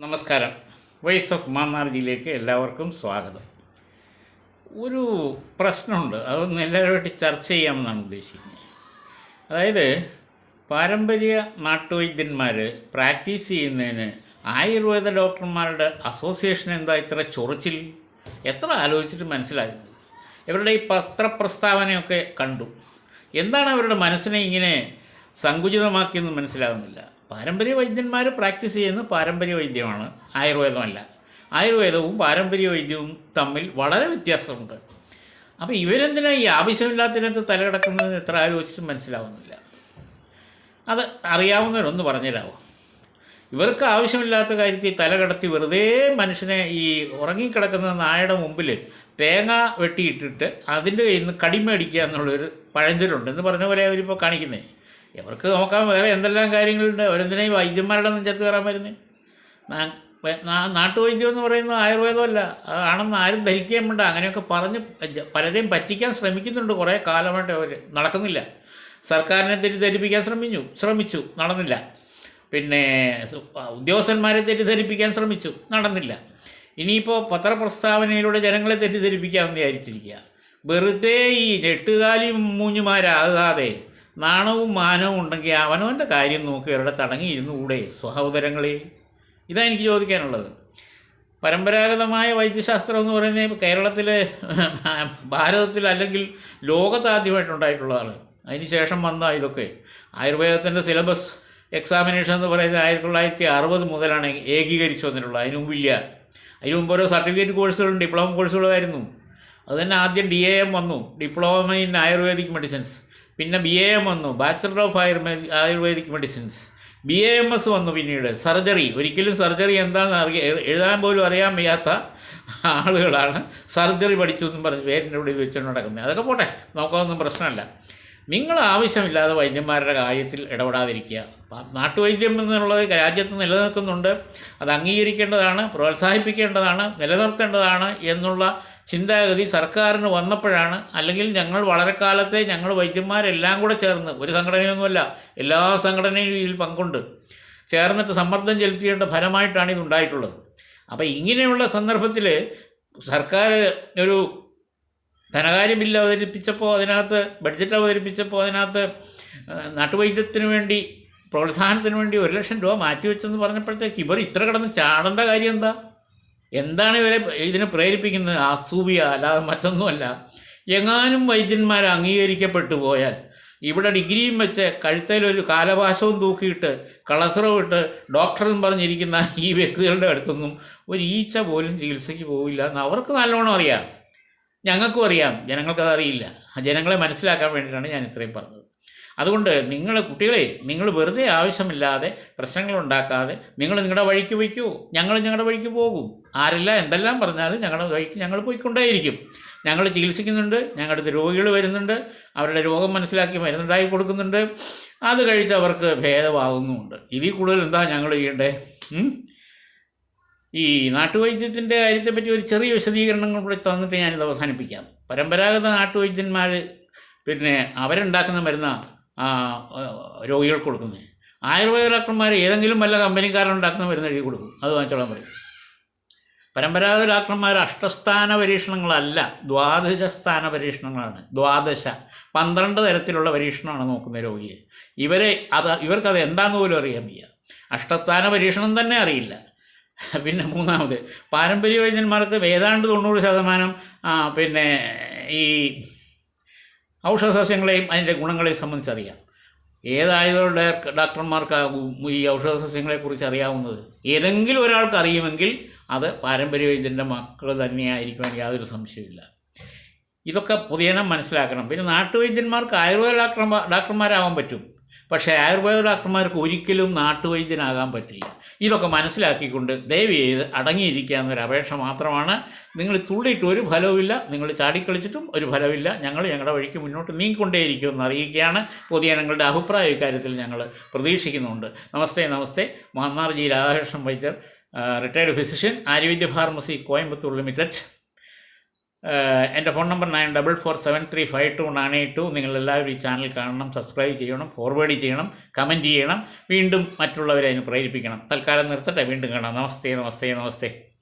നമസ്കാരം. Voice of മാന്നാർജിയിലേക്ക് എല്ലാവർക്കും സ്വാഗതം. ഒരു പ്രശ്നമുണ്ട്. അതൊന്ന് എല്ലാവരുമായിട്ട് ചർച്ച ചെയ്യാമെന്നാണ് ഉദ്ദേശിക്കുന്നത് അതായത് പാരമ്പര്യ നാട്ടുവൈദ്യന്മാർ പ്രാക്ടീസ് ചെയ്യുന്നതിന് ആയുർവേദ ഡോക്ടർമാരുടെ അസോസിയേഷൻ എന്താ ഇത്ര ചൊറിച്ചിൽ? എത്ര ആലോചിച്ചിട്ട് മനസ്സിലാകുന്നത്? ഇവരുടെ ഈ പത്രപ്രസ്താവനയൊക്കെ കണ്ടു. എന്താണ് അവരുടെ മനസ്സിനെ ഇങ്ങനെ സങ്കുചിതമാക്കിയെന്ന് മനസ്സിലാകുന്നില്ല? പാരമ്പര്യ വൈദ്യന്മാർ പ്രാക്ടീസ് ചെയ്യുന്നത് പാരമ്പര്യ വൈദ്യമാണ്. ആയുർവേദമല്ല. ആയുർവേദവും പാരമ്പര്യ വൈദ്യവും തമ്മിൽ വളരെ വ്യത്യാസമുണ്ട്. അപ്പോൾ ഇവരെന്തിനാ ഈ ആവശ്യമില്ലാത്തതിനകത്ത് തലകിടക്കുന്നതെന്ന് എത്ര ആലോചിച്ചിട്ടും മനസ്സിലാവുന്നില്ല. അത് അറിയാവുന്നവരൊന്ന് പറഞ്ഞുതരാമോ ഇവർക്ക് ആവശ്യമില്ലാത്ത കാര്യത്തിൽ തലകടത്തി വെറുതെ മനുഷ്യനെ ഈ ഉറങ്ങിക്കിടക്കുന്ന നായയുടെ മുമ്പിൽ തേങ്ങ വെട്ടിയിട്ടിട്ട് അതിന്റെ കയ്യിൽ നിന്ന് കടിമേടിക്കുക എന്നുള്ളൊരു പഴഞ്ചൊല്ലുണ്ട്. എന്ന് പറഞ്ഞ പോലെ അവരിപ്പോൾ കാണിക്കുന്നത് ഇവർക്ക് നോക്കാൻ വേറെ എന്തെല്ലാം കാര്യങ്ങളുണ്ട്? അവരെന്തിനാ ഈ വൈദ്യന്മാരുടെ നെഞ്ചത്ത് കയറാൻ വരുന്നത് നാട്ടുവൈദ്യം എന്ന് പറയുന്നത് ആയുർവേദമല്ല. അതാണെന്ന് ആരും ധരിക്കാൻ വേണ്ട. അങ്ങനെയൊക്കെ പറഞ്ഞ് പലരെയും പറ്റിക്കാൻ ശ്രമിക്കുന്നുണ്ട്. കുറേ കാലമായിട്ട് അവർ നടക്കുന്നില്ല. സർക്കാരിനെ തെറ്റിദ്ധരിപ്പിക്കാൻ ശ്രമിച്ചു ശ്രമിച്ചു നടന്നില്ല. പിന്നെ ഉദ്യോഗസ്ഥന്മാരെ തെറ്റിദ്ധരിപ്പിക്കാൻ ശ്രമിച്ചു നടന്നില്ല. ഇനിയിപ്പോൾ പത്രപ്രസ്താവനയിലൂടെ ജനങ്ങളെ തെറ്റിദ്ധരിപ്പിക്കാമെന്ന് വിചാരിച്ചിരിക്കുക. വെറുതെ ഈ ഞെട്ടുകാലി മൂഞ്ഞുമാരാകാതെ നാണവും മാനവും ഉണ്ടെങ്കിൽ അവനവന്റെ കാര്യം നോക്കി അവരുടെ കൂടെ സഹോദരങ്ങളെ ഇതാ എനിക്ക് ചോദിക്കാനുള്ളത്. പരമ്പരാഗതമായ വൈദ്യശാസ്ത്രം എന്ന് പറയുന്നത് കേരളത്തിലെ ഭാരതത്തിൽ അല്ലെങ്കിൽ ലോകത്താദ്യമായിട്ടുണ്ടായിട്ടുള്ളതാണ് അതിന് ശേഷം വന്ന ഇതൊക്കെ. ആയുർവേദത്തിന്റെ സിലബസ് എക്സാമിനേഷൻ എന്ന് പറയുന്നത് ആയിരത്തി തൊള്ളായിരത്തി അറുപത് മുതലാണ് ഏകീകരിച്ചു വന്നിട്ടുള്ളത്. അതിന് അതിനുമുമ്പ് അതിന് മുമ്പ് ഓരോ സർട്ടിഫിക്കറ്റ് കോഴ്സുകളും ഡിപ്ലോമ കോഴ്സുകളായിരുന്നു അത് തന്നെ ആദ്യം ഡി എ എം വന്നു. ഡിപ്ലോമ ഇൻ ആയുർവേദിക് മെഡിസിൻസ് പിന്നെ ബി എ എം വന്നു. Bachelor of ആയുർമേ Ayurvedic medicines B A M S വന്നു പിന്നീട്. സർജറി ഒരിക്കലും സർജറി എന്താണെന്ന് അറിയ എഴുതാൻ പോലും അറിയാൻ വയ്യാത്ത ആളുകളാണ് സർജറി പഠിച്ചു എന്നും പറഞ്ഞ് പേരിന്റെ ഇവിടെ ഇത് വെച്ചുകൊണ്ട് നടക്കുന്നത്. അതൊക്കെ പോട്ടെ. നോക്കാമൊന്നും പ്രശ്നമല്ല. നിങ്ങൾ ആവശ്യമില്ലാതെ വൈദ്യന്മാരുടെ കാര്യത്തിൽ ഇടപെടാതിരിക്കുക. നാട്ടുവൈദ്യം എന്നുള്ളത് രാജ്യത്ത് നിലനിൽക്കുന്നുണ്ട്. അത് അംഗീകരിക്കേണ്ടതാണ് പ്രോത്സാഹിപ്പിക്കേണ്ടതാണ് നിലനിർത്തേണ്ടതാണ് എന്നുള്ള ചിന്താഗതി സർക്കാരിന് വന്നപ്പോഴാണ് അല്ലെങ്കിൽ ഞങ്ങൾ വളരെ കാലത്തെ ഞങ്ങൾ വൈദ്യന്മാരെല്ലാം കൂടെ ചേർന്ന് ഒരു സംഘടനയൊന്നുമല്ല എല്ലാ സംഘടനയും ഇതിൽ പങ്കുണ്ട്. ചേർന്നിട്ട് സമ്മർദ്ദം ചെലുത്തിയേണ്ട ഫലമായിട്ടാണ് ഇതുണ്ടായിട്ടുള്ളത്. അപ്പോൾ ഇങ്ങനെയുള്ള സന്ദർഭത്തിൽ സർക്കാർ ഒരു ധനകാര്യ ബില്ല് അവതരിപ്പിച്ചപ്പോൾ അതിനകത്ത് ബഡ്ജറ്റ് അവതരിപ്പിച്ചപ്പോൾ അതിനകത്ത് നാട്ടുവൈദ്യത്തിന് വേണ്ടി പ്രോത്സാഹനത്തിന് വേണ്ടി ഒരു ലക്ഷം രൂപ മാറ്റിവെച്ചെന്ന് പറഞ്ഞപ്പോഴത്തേക്ക് ഇവർ ഇത്ര കിടന്ന് ചാടേണ്ട കാര്യം എന്താ? എന്താണ് ഇവരെ ഇതിനെ പ്രേരിപ്പിക്കുന്നത്? അസൂയ അല്ലാതെ മറ്റൊന്നുമല്ല. എങ്ങാനും വൈദ്യന്മാർ അംഗീകരിക്കപ്പെട്ടു പോയാൽ ഇവിടെ ഡിഗ്രിയും വെച്ച് ഒരു കാലപാശവും തൂക്കിയിട്ട് കളസറവും ഇട്ട് ഡോക്ടറെന്ന് പറഞ്ഞിരിക്കുന്ന ഈ വ്യക്തികളുടെ അടുത്തൊന്നും ഒരു ഈച്ച പോലും ചികിത്സയ്ക്ക് പോവില്ല എന്ന് അവർക്ക് നല്ലോണം അറിയാം. ഞങ്ങൾക്കും അറിയാം. ജനങ്ങൾക്കതറിയില്ല ജനങ്ങളെ മനസ്സിലാക്കാൻ വേണ്ടിയിട്ടാണ് ഞാൻ ഇത്രയും പറഞ്ഞത്. അതുകൊണ്ട് നിങ്ങൾ കുട്ടികളെ നിങ്ങൾ വെറുതെ ആവശ്യമില്ലാതെ പ്രശ്നങ്ങൾ ഉണ്ടാക്കാതെ നിങ്ങൾ നിങ്ങളുടെ വഴിക്ക് വയ്ക്കൂ. ഞങ്ങൾ ഞങ്ങളുടെ വഴിക്ക് പോകും. ആരല്ല എന്തെല്ലാം പറഞ്ഞാലും ഞങ്ങളുടെ വഴിക്ക് ഞങ്ങൾ പോയിക്കൊണ്ടേയിരിക്കും. ഞങ്ങൾ ചികിത്സിക്കുന്നുണ്ട് ഞങ്ങളുടെ രോഗികൾ വരുന്നുണ്ട് അവരുടെ രോഗം മനസ്സിലാക്കി മരുന്നുണ്ടാക്കി കൊടുക്കുന്നുണ്ട്. അത് കഴിച്ച് അവർക്ക് ഭേദമാകുന്നുമുണ്ട്. ഇതിൽ കൂടുതൽ എന്താ ഞങ്ങൾ ചെയ്യേണ്ടേ? ഈ നാട്ടുവൈദ്യത്തിന്റെ കാര്യത്തെപ്പറ്റി ഒരു ചെറിയ വിശദീകരണം കൂടി തന്നിട്ട് ഞാനിത് അവസാനിപ്പിക്കാം. പരമ്പരാഗത നാട്ടുവൈദ്യന്മാർ പിന്നെ അവരുണ്ടാക്കുന്ന മരുന്ന രോഗികൾക്ക് കൊടുക്കുന്നത് ആയുർവേദ ഡോക്ടർമാർ ഏതെങ്കിലും വല്ല കമ്പനിക്കാരുണ്ടാക്കുന്ന മരുന്ന് എഴുതി കൊടുക്കും. അത് വാങ്ങിച്ചോളാൻ പറയും. പരമ്പരാഗത ഡോക്ടർമാർ അഷ്ടസ്ഥാന പരീക്ഷണങ്ങളല്ല ദ്വാദശ സ്ഥാന പരീക്ഷണങ്ങളാണ്. ദ്വാദശ പന്ത്രണ്ട് തരത്തിലുള്ള പരീക്ഷണമാണ് നോക്കുന്ന രോഗിയെ. ഇവരെ അത് ഇവർക്കത് എന്താണെന്ന് പോലും അറിയാൻ വയ്യ. അഷ്ടസ്ഥാന പരീക്ഷണം തന്നെ അറിയില്ല. പിന്നെ മൂന്നാമത് പാരമ്പര്യ വൈദ്യന്മാർക്ക് ഏതാണ്ട് തൊണ്ണൂറ് ശതമാനം പിന്നെ ഈ ഔഷധസസ്യങ്ങളെയും അതിന്റെ ഗുണങ്ങളെയും സംബന്ധിച്ചറിയാം. ഏതായതുകൊണ്ട് ഡോക്ടർമാർക്കാകും ഈ ഔഷധസസ്യങ്ങളെക്കുറിച്ച് അറിയാവുന്നത്? ഏതെങ്കിലും ഒരാൾക്ക് അറിയുമെങ്കിൽ അത് പാരമ്പര്യ വൈദ്യന്റെ മക്കൾ തന്നെയായിരിക്കുവാൻ യാതൊരു സംശയമില്ല ഇതൊക്കെ പുതിയനം മനസ്സിലാക്കണം. പിന്നെ നാട്ടുവൈദ്യന്മാർക്ക് ആയുർവേദ ഡോക്ടർമാർ ഡോക്ടർമാരാവാൻ പറ്റും. പക്ഷേ ആയുർവേദ ഡോക്ടർമാർക്ക് ഒരിക്കലും നാട്ടുവൈദ്യനാകാൻ പറ്റില്ല. ഇതൊക്കെ മനസ്സിലാക്കിക്കൊണ്ട് ദയവ് ചെയ്ത് അടങ്ങിയിരിക്കുക എന്നൊരു അപേക്ഷ മാത്രമാണ്. നിങ്ങൾ തുള്ളിയിട്ട് ഒരു ഫലവുമില്ല നിങ്ങൾ ചാടിക്കളിച്ചിട്ടും ഒരു ഫലമില്ല ഞങ്ങൾ ഞങ്ങളുടെ വഴിക്ക് മുന്നോട്ട് നീങ്ങിക്കൊണ്ടേയിരിക്കുമെന്ന് അറിയിക്കുകയാണ്. പൊതുജനങ്ങളുടെ അഭിപ്രായ ഇക്കാര്യത്തിൽ ഞങ്ങൾ പ്രതീക്ഷിക്കുന്നുണ്ട്. നമസ്തേ നമസ്തേ. മന്നാർ ജി രാധാകൃഷ്ണൻ വൈദ്യർ retired physician Aryavidya pharmacy Coimbatore limited. എന്റെ phone number nine double four seven three five two nine eight two. നിങ്ങളെല്ലാവരും ഈ ചാനൽ കാണണം സബ്സ്ക്രൈബ് ചെയ്യണം ഫോർവേഡ് ചെയ്യണം കമന്റ് ചെയ്യണം. വീണ്ടും മറ്റുള്ളവരെ അതിന് പ്രേരിപ്പിക്കണം. തൽക്കാലം നിർത്തട്ടെ. വീണ്ടും കാണാം. നമസ്തേ നമസ്തേ നമസ്തേ.